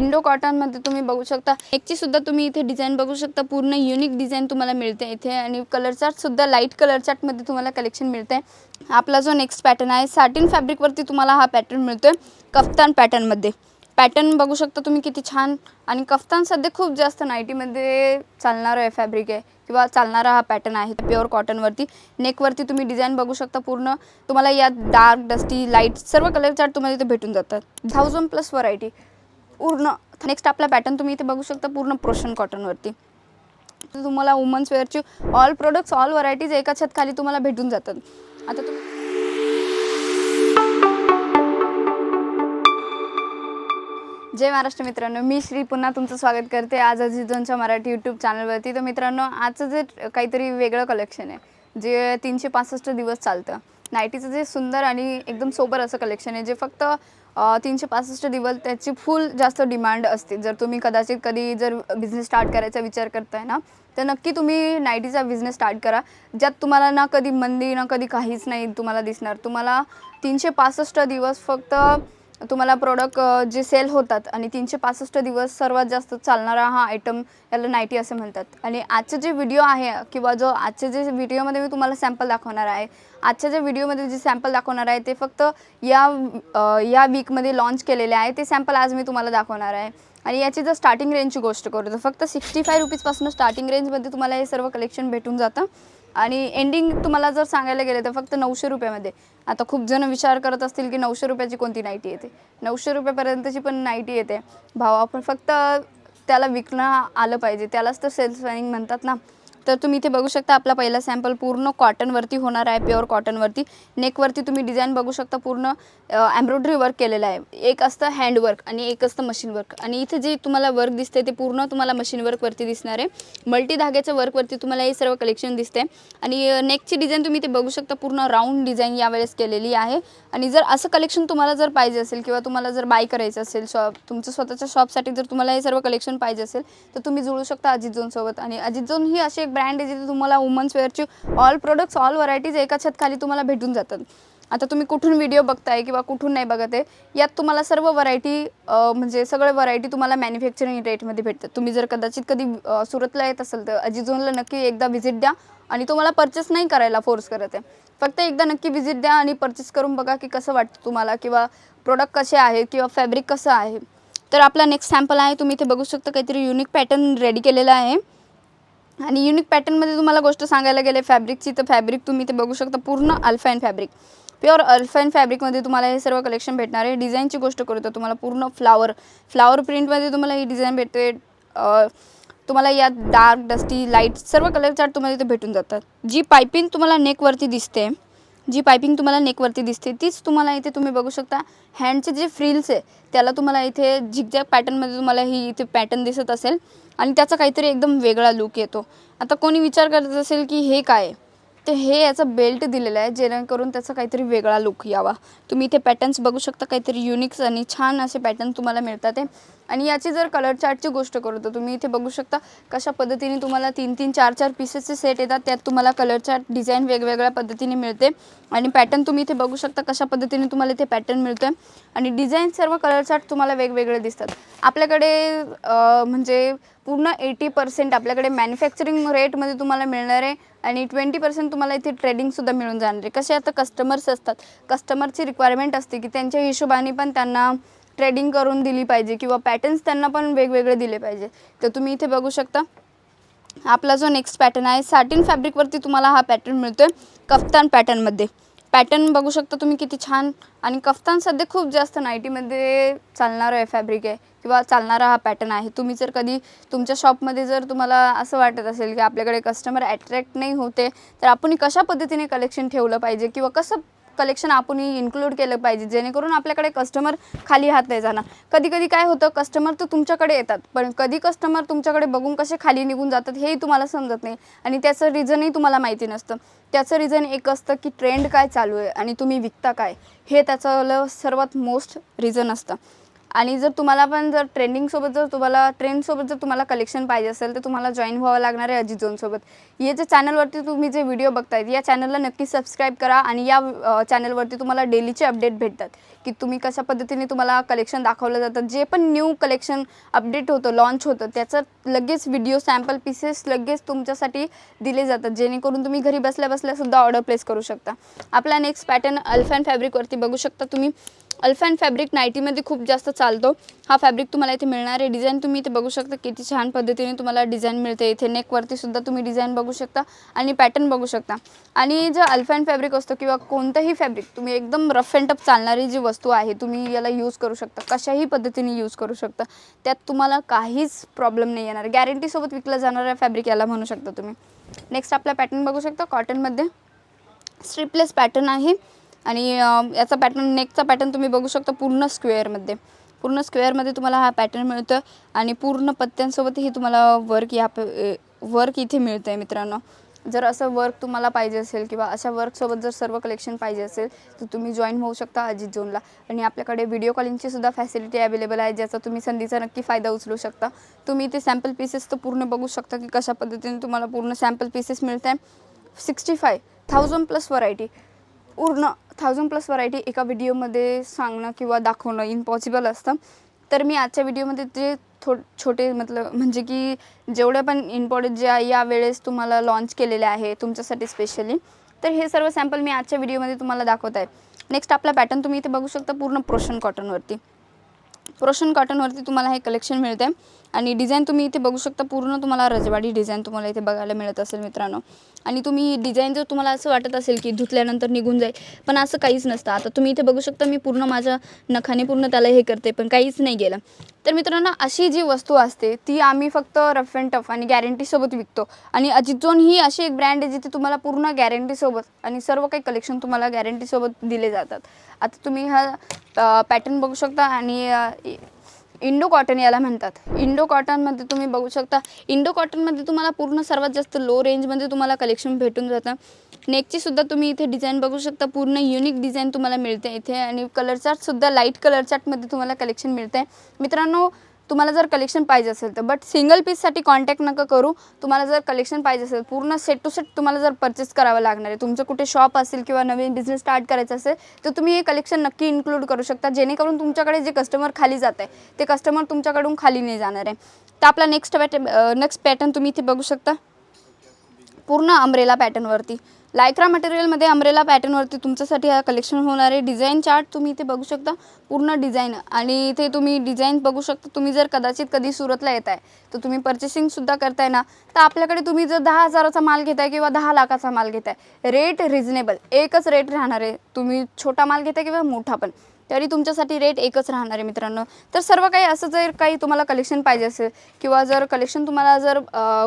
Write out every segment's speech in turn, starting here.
Indo कॉटनमध्ये तुम्ही बघू शकता. एकची सुद्धा तुम्ही इथे डिझाईन बघू शकता. पूर्ण युनिक डिझाईन तुम्हाला मिळते इथे आणि कलर चार्टसुद्धा लाइट कलर चार्टमध्ये तुम्हाला कलेक्शन मिळते. आपला जो नेक्स्ट पॅटर्न आहे साटिन फॅब्रिकवरती तुम्हाला हा पॅटर्न मिळतो आहे कफ्तान पॅटर्नमध्ये पॅटर्न बघू शकता तुम्ही किती छान आणि कफ्तान सध्या खूप जास्त नाईटीमध्ये चालणारं आहे फॅब्रिक आहे किंवा चालणारा हा पॅटर्न आहे प्युअर कॉटनवरती. नेकवरती तुम्ही डिझाईन बघू शकता पूर्ण. तुम्हाला यात डार्क डस्टी लाइट सर्व कलर चार्ट तुम्हाला इथे भेटून जातात. Thousand plus variety. पूर्ण नेक्स्ट आपला पॅटर्न तुम्ही इथे बघू शकता पूर्ण प्रोशन कॉटनवरती तर तुम्हाला वुमन्स वेअरची ऑल प्रोडक्ट्स ऑल व्हरायटीज एका छत खाली तुम्हाला भेटून जातात. आता तुम्ही जय महाराष्ट्र मित्रांनो मी श्री पुन्हा तुमचं स्वागत करते आज अजिजोनच्या मराठी यूट्यूब चॅनलवरती तर मित्रांनो आजचं जे काहीतरी वेगळं कलेक्शन आहे जे तीनशे पासष्ट दिवस चालतं नाईटीचं जे सुंदर आणि एकदम सोबर असं कलेक्शन आहे जे फक्त तीनशे पासष्ट दिवस त्याची फुल जास्त डिमांड असते. जर तुम्ही कदाचित कधी जर बिझनेस स्टार्ट करायचा विचार करताय ना तर नक्की तुम्ही नाईटीचा बिझनेस स्टार्ट करा. ज्यात तुम्हाला ना कधी मंदी ना कधी काहीच नाही तुम्हाला दिसणार. तुम्हाला तीनशे पासष्ट दिवस फक्त तुम्हाला प्रोडक्ट जे सेल होतात आणि तीनशे पासष्ट दिवस सर्वात जास्त चालणारा हा आयटम याला नाईटी असे म्हणतात. आणि आजचे जे व्हिडिओ आहे किंवा जो आजचे जे व्हिडिओमध्ये मी तुम्हाला सॅम्पल दाखवणार आहे आजच्या जे व्हिडिओमध्ये जे सॅम्पल दाखवणार आहे ते फक्त या या वीकमध्ये लॉन्च केलेले आहे ते सॅम्पल आज मी तुम्हाला दाखवणार आहे. आणि याची जर स्टार्टिंग रेंजची गोष्ट करू तर फक्त सिक्स्टी फाय रुपीजपासून स्टार्टिंग रेंजमध्ये तुम्हाला हे सर्व कलेक्शन भेटून जातं. आणि एंडिंग तुम्हाला जर सांगायला गेलं तर फक्त नऊशे रुपयामध्ये. आता खूप जण विचार करत असतील की नऊशे रुपयाची कोणती नाईटी येते? नऊशे रुपयापर्यंतची पण नाईटी येते. भाव आपण फक्त त्याला विकणं आलं पाहिजे. त्यालाच तर सेल्स रनिंग म्हणतात ना. तर तुम्ही इथे बघू शकता आपला पहिला सॅम्पल पूर्ण कॉटनवरती होणार आहे प्युअर कॉटनवरती नेकवरती तुम्ही डिझाईन बघू शकता पूर्ण एम्ब्रॉयडरी वर्क केलेलं आहे. एक असतं हँडवर्क आणि एक असतं मशीन वर्क आणि इथे जे तुम्हाला वर्क दिसते ते पूर्ण तुम्हाला मशीन वर्कवरती दिसणार आहे. मल्टी धाग्याच्या वर्कवरती तुम्हाला हे सर्व कलेक्शन दिसते आणि नेकची डिझाईन तुम्ही ते बघू शकता पूर्ण राऊंड डिझाईन यावेळेस केलेली आहे. आणि जर असं कलेक्शन तुम्हाला जर पाहिजे असेल किंवा तुम्हाला जर बाय करायचं असेल शॉप तुमचं स्वतःच्या शॉपसाठी जर तुम्हाला हे सर्व कलेक्शन पाहिजे असेल तर तुम्ही जुळू शकता अजित झोनसोबत आणि अजित झोन ही अशी एक ब्रँड आहे जिथे तुम्हाला वुमन्स वेअरची ऑल प्रोडक्ट्स ऑल व्हरायटीज एका छतखाली तुम्हाला भेटून जातात. आता तुम्ही कुठून व्हिडिओ बघताय किंवा कुठून नाही बघत आहे यात तुम्हाला सर्व व्हरायटी म्हणजे सगळे व्हरायटी तुम्हाला मॅन्युफॅक्चरिंग रेटमध्ये भेटतात. तुम्ही जर कदाचित कधी सुरतला येत असेल तर अजिझोनला नक्की एकदा व्हिजिट द्या आणि तुम्हाला परचेस नाही करायला फोर्स करत आहे. फक्त एकदा नक्की व्हिजिट द्या आणि परचेस करून बघा की कसं वाटतं तुम्हाला किंवा प्रोडक्ट कसे आहेत किंवा फॅब्रिक कसं आहे. तर आपला नेक्स्ट सॅम्पल आहे तुम्ही इथे बघू शकता काहीतरी युनिक पॅटर्न रेडी केलेला आहे. आणि युनिक पॅटर्नमध्ये तुम्हाला गोष्ट सांगायला गेले फॅब्रिकची तर फॅब्रिक तुम्ही ते बघू शकता पूर्ण अल्फाईन फॅब्रिक प्युअर अल्फाईन फॅब्रिकमध्ये तुम्हाला हे सर्व कलेक्शन भेटणार आहे. डिझाईनची गोष्ट करू तर तुम्हाला पूर्ण फ्लावर फ्लावर प्रिंटमध्ये तुम्हाला ही डिझाईन भेटते. तुम्हाला यात डार्क डस्टी लाइट सर्व कलर चार्ट तुम्हाला इथे भेटून जातात. जी पायपिंग तुम्हाला नेकवरती दिसते जी पायपिंग तुम्हाला नेकवरती दिसते तीच तुम्हाला इथे तुम्ही बघू शकता. हँडचे जे फ्रिल्स आहे त्याला तुम्हाला इथे झिगझॅग पॅटर्नमध्ये तुम्हाला ही इथे पॅटर्न दिसत असेल. आणि त्याचा काहीतरी एकदम वेगळा लुक येतो. आता कोणी विचार करत असेल की हे काय तर हे याचं बेल्ट दिलेलं आहे जेणेकरून त्याचा काहीतरी वेगळा लुक यावा. तुम्ही इथे पॅटर्न्स बघू शकता काहीतरी युनिक्स आणि छान असे पॅटर्न तुम्हाला मिळतात आहे आणि याची जर कलर चार्टची गोष्ट करू तर तुम्ही इथे बघू शकता कशा पद्धतीने तुम्हाला तीन तीन चार चार पीसेसचे सेट येतात त्यात तुम्हाला कलर चार्ट डिझाईन वेगवेगळ्या पद्धतीने मिळते. आणि पॅटर्न तुम्ही इथे बघू शकता कशा पद्धतीने तुम्हाला इथे पॅटर्न मिळतं आणि डिझाईन सर्व कलर चार्ट तुम्हाला वेगवेगळे दिसतात. आपल्याकडे म्हणजे पूर्ण एटी पर्सेंट आपल्याकडे मॅन्युफॅक्चरिंग रेटमध्ये तुम्हाला मिळणार आहे. आणि ट्वेंटी पर्सेंट तुम्हाला इथे ट्रेडिंगसुद्धा मिळून जाणार आहे. कसे आता कस्टमर्स असतात कस्टमरची रिक्वायरमेंट असते की त्यांच्या हिशोबाने पण त्यांना ट्रेडिंग करून दिली पाहिजे किंवा पॅटर्न्स त्यांना पण वेगवेगळे दिले पाहिजे. तर तुम्ही इथे बघू शकता आपला जो नेक्स्ट पॅटर्न आहे साटिन फॅब्रिकवरती तुम्हाला हा पॅटर्न मिळतो आहे कफ्तान पॅटर्नमध्ये पॅटर्न बघू शकता तुम्ही किती छान. आणि कफ्तान सध्या खूप जास्त नाईटीमध्ये चालणारं आहे फॅब्रिक आहे किंवा चालणारा हा पॅटर्न आहे. तुम्ही जर कधी तुमच्या शॉपमध्ये जर तुम्हाला असं वाटत असेल की आपल्याकडे कस्टमर अट्रॅक्ट नाही होते तर आपण कशा पद्धतीने कलेक्शन ठेवलं पाहिजे किंवा कसं कलेक्शन आपण इन्क्लूड केलं पाहिजे जेणेकरून आपल्याकडे कस्टमर खाली हात नाही जाणार. कधी कधी काय होतं कस्टमर तर तुमच्याकडे येतात पण कधी कस्टमर तुमच्याकडे बघून कसे खाली निघून जातात हेही तुम्हाला समजत नाही. आणि त्याचं रिझनही तुम्हाला माहिती नसतं. त्याचं रिझन एक असतं की ट्रेंड काय चालू आहे आणि तुम्ही विकता काय हे त्याचं ल- सर्वात मोस्ट रिझन असतं. आणि जर तुम्हाला पण जर ट्रेंडिंगसोबत जर तुम्हाला ट्रेंडसोबत जर तुम्हाला कलेक्शन पाहिजे असेल तर तुम्हाला जॉईन व्हावं लागणार आहे अजित झोनसोबत हे जे चॅनलवरती तुम्ही जे व्हिडिओ बघतायत या चॅनलला नक्की सबस्क्राईब करा आणि या चॅनलवरती तुम्हाला डेलीचे अपडेट भेटतात. की तुम्ही कशा पद्धतीने तुम्हाला कलेक्शन दाखवलं जातं. जे पण न्यू कलेक्शन अपडेट होतं लॉन्च होतं त्याचं लगेच व्हिडिओ सॅम्पल पीसेस लगेच तुमच्यासाठी दिले जातात. जेणेकरून तुम्ही घरी बसल्या बसल्यासुद्धा ऑर्डर प्लेस करू शकता. आपला नेक्स्ट पॅटर्न अल्फॅन फॅब्रिकवरती बघू शकता तुम्ही. अल्फॅन फॅब्रिक नाईटीमध्ये खूप जास्त चालतो. हा फॅब्रिक तुम्हाला इथे मिळणार आहे. डिझाईन तुम्ही इथे बघू शकता. किती छान पद्धतीने तुम्हाला डिझाईन मिळते. इथे नेकवरती सुद्धा तुम्ही डिझाईन बघू शकता आणि पॅटर्न बघू शकता. आणि जो अल्फॅन फॅब्रिक असतो किंवा कोणतंही फॅब्रिक तुम्ही एकदम रफ अँड टप चालणारी जी वस्तू आहे तुम्ही याला यूज करू शकता. कशाही पद्धतीने यूज करू शकता. त्यात तुम्हाला काहीच प्रॉब्लेम नाही येणार. गॅरंटीसोबत विकला जाणारा फॅब्रिक याला म्हणू शकता तुम्ही. नेक्स्ट आपला पॅटर्न बघू शकता. कॉटनमध्ये स्ट्रिपलेस पॅटर्न आहे. आणि याचा पॅटर्न नेकचा पॅटर्न तुम्ही बघू शकता पूर्ण स्क्वेअरमध्ये पूर्ण स्क्वेअरमध्ये तुम्हाला हा पॅटर्न मिळतो आणि पूर्ण पत्त्यांसोबतही तुम्हाला वर्क या वर्क इथे मिळतं आहे मित्रांनो. जर असं वर्क तुम्हाला पाहिजे असेल किंवा अशा वर्कसोबत जर सर्व कलेक्शन पाहिजे असेल तर तुम्ही जॉईन होऊ शकता अजित झोनला आणि आपल्याकडे व्हिडिओ कॉलिंगची सुद्धा फॅसिलिटी अवेलेबल आहे ज्याचा तुम्ही संधीचा नक्की फायदा उचलू शकता. तुम्ही इथे सॅम्पल पीसेस तर पूर्ण बघू शकता की कशा पद्धतीने तुम्हाला पूर्ण सॅम्पल पीसेस मिळत आहे sixty five thousand plus variety पूर्ण थाउजंड प्लस व्हरायटी एका व्हिडिओमध्ये सांगणं किंवा दाखवणं इम्पॉसिबल असतं. तर मी आजच्या व्हिडिओमध्ये जे थो छोटे मतलब म्हणजे की जेवढे पण इम्पॉर्टंट ज्या या वेळेस तुम्हाला लॉन्च केलेले आहे तुमच्यासाठी स्पेशली तर हे सर्व सॅम्पल मी आजच्या व्हिडिओमध्ये तुम्हाला दाखवत आहे. नेक्स्ट आपला पॅटर्न तुम्ही इथे बघू शकता पूर्ण प्रोशन कॉटनवरती प्रोशन कॉटनवरती तुम्हाला हे कलेक्शन मिळतं आहे आणि डिझाईन तुम्ही इथे बघू शकता पूर्ण तुम्हाला रजवाडी डिझाईन तुम्हाला इथे बघायला मिळत असेल मित्रांनो. आणि तुम्ही डिझाईन जर तुम्हाला असं वाटत असेल की धुतल्यानंतर निघून जाईल पण असं काहीच नसतं. आता तुम्ही इथे बघू शकता मी पूर्ण माझ्या नखाने पूर्ण त्याला हे करते पण काहीच नाही गेलं. तर मित्रांनो अशी जी वस्तू असते ती आम्ही फक्त रफ अँड टफ आणि गॅरंटीसोबत विकतो. आणि अजितजोन ही अशी एक ब्रँड आहे जिथे तुम्हाला पूर्ण गॅरंटीसोबत आणि सर्व काही कलेक्शन तुम्हाला गॅरंटीसोबत दिले जातात. आता तुम्ही हा पॅटर्न बघू शकता आणि इंडो कॉटन याला म्हणतात. इंडो कॉटनमध्ये तुम्ही बघू शकता इंडो कॉटनमध्ये तुम्हाला पूर्ण सर्वात जास्त लो रेंजमध्ये तुम्हाला कलेक्शन भेटून जातं. नेकची सुद्धा तुम्ही इथे डिझाईन बघू शकता पूर्ण युनिक डिझाईन तुम्हाला मिळते इथे आणि कलर चार्टसुद्धा लाइट कलर चार्टमध्ये तुम्हाला कलेक्शन मिळतं आहे मित्रांनो तुम्हाला जर कलेक्शन पाहिजे असेल तर. बट सिंगल पीससाठी कॉन्टॅक्ट नका करू. तुम्हाला जर कलेक्शन पाहिजे असेल पूर्ण सेट टू सेट तुम्हाला जर परचेस करावं लागणार आहे. तुमचं कुठे शॉप असेल किंवा नवीन बिझनेस स्टार्ट करायचं असेल तर तुम्ही हे कलेक्शन नक्की इन्क्लूड करू शकता. जेणेकरून तुमच्याकडे जे कस्टमर खाली जात आहे ते कस्टमर तुमच्याकडून खाली नाही जाणार आहे. तर आपला नेक्स्ट पॅटर्न नेक्स्ट पॅटर्न तुम्ही इथे बघू शकता. पूर्ण अमरेला पॅटर्नवरती लायक्रा मटेरियलमध्ये अमरेला पॅटर्नवरती तुमच्यासाठी हा कलेक्शन होणार आहे. डिझाईन चार्ट तुम्ही इथे बघू शकता. पूर्ण डिझाईन आणि इथे तुम्ही डिझाईन बघू शकता. तुम्ही जर कदाचित कधी सुरतला येत आहे तर तुम्ही पर्चेसिंगसुद्धा करताय ना तर आपल्याकडे तुम्ही जर दहा हजाराचा माल घेताय किंवा दहा लाखाचा माल घेताय रेट रिझनेबल एकच रेट राहणार आहे. तुम्ही छोटा माल घेताय किंवा मोठा पण. तरी तुमच्यासाठी रेट एकच राहणार आहे मित्रांनो. तर सर्व काही असं जर काही तुम्हाला कलेक्शन पाहिजे असेल किंवा जर कलेक्शन तुम्हाला जर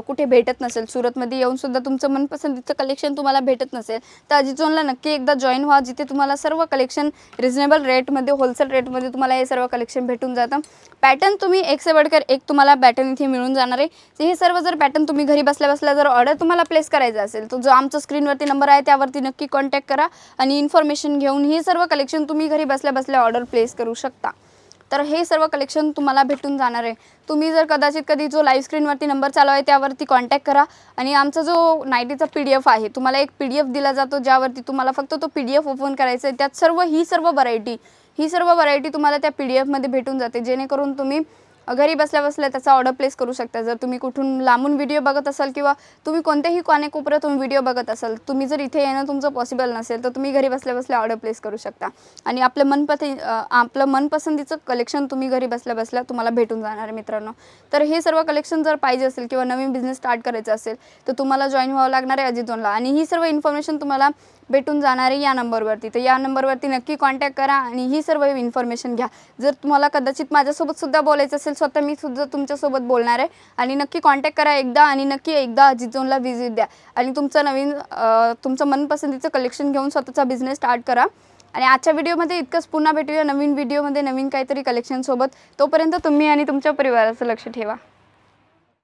कुठे भेटत नसेल सुरतमध्ये येऊन सुद्धा तुमचं मनपसंतीचं कलेक्शन तुम्हाला भेटत नसेल तर अजिजोनला नक्की एकदा जॉईन व्हा जिथे तुम्हाला सर्व कलेक्शन रिजनेबल रेटमध्ये होलसेल रेटमध्ये तुम्हाला हे सर्व कलेक्शन भेटून जातं. पॅटर्न तुम्ही एक से बडकर एक तुम्हाला पॅटर्न इथे मिळून जाणार आहे. तर हे सर्व जर पॅटर्न तुम्ही घरी बसल्या बसल्या जर ऑर्डर तुम्हाला प्लेस करायचा असेल तर जो आमचा स्क्रीनवरती नंबर आहे त्यावरती नक्की कॉन्टॅक्ट करा. आणि इन्फॉर्मेशन घेऊन हे सर्व कलेक्शन तुम्ही घरी बसल्या बसल्या ऑर्डर प्लेस करू शकता. तर हे सर्व कलेक्शन तुम्हाला भेटून जाणार आहे. तुम्ही जर कदाचित कधी जो लाईव्ह स्क्रीनवरती नंबर चालू आहे त्यावरती कॉन्टॅक्ट करा. आणि आमचा जो नाईटीचा पी डी एफ आहे तुम्हाला एक पी डी एफ दिला जातो ज्यावरती तुम्हाला फक्त तो पी डी एफ ओपन करायचा आहे. त्यात सर्व ही सर्व व्हरायटी ही सर्व व्हरायटी तुम्हाला त्या पी डी एफमध्ये भेटून जाते. जेणेकरून तुम्ही घरी बसल्या बसल्या त्याचा ऑर्डर प्लेस करू शकता. जर तुम्ही कुठून लांबून व्हिडिओ बघत असाल किंवा तुम्ही कोणत्याही कोपऱ्यातून व्हिडिओ बघत असाल तुम्ही जर इथे येणं तुमचं पॉसिबल नसेल तर तुम्ही घरी बसल्या बसल्या ऑर्डर प्लेस करू शकता. आणि आपलं मनपथे आपलं मनपसंतीचं कलेक्शन तुम्ही घरी बसल्या बसल्या तुम्हाला भेटून जाणार आहे मित्रांनो. तर हे सर्व कलेक्शन जर पाहिजे असेल किंवा नवीन बिझनेस स्टार्ट करायचा असेल तर तुम्हाला जॉईन व्हावं लागणार आहे अजित झोनला आणि ही सर्व इन्फॉर्मेशन तुम्हाला भेटून जाणार आहे या नंबरवरती. तर या नंबरवरती नक्की कॉन्टॅक्ट करा आणि ही सर्व इन्फॉर्मेशन घ्या. जर तुम्हाला कदाचित माझ्यासोबत सुद्धा बोलायचं असेल स्वतः मी सुद्धा तुमच्यासोबत बोलणार आहे. आणि नक्की कॉन्टॅक्ट करा एकदा आणि नक्की एकदा अजित झोनला व्हिजिट द्या. आणि तुमचं नवीन तुमचं मनपसंतीचं कलेक्शन घेऊन स्वतःचा बिझनेस स्टार्ट करा. आणि आजच्या व्हिडिओमध्ये इतकंच. पुन्हा भेटूया नवीन व्हिडिओमध्ये नवीन काहीतरी कलेक्शनसोबत तोपर्यंत तुम्ही आणि तुमच्या परिवाराचं लक्ष ठेवा.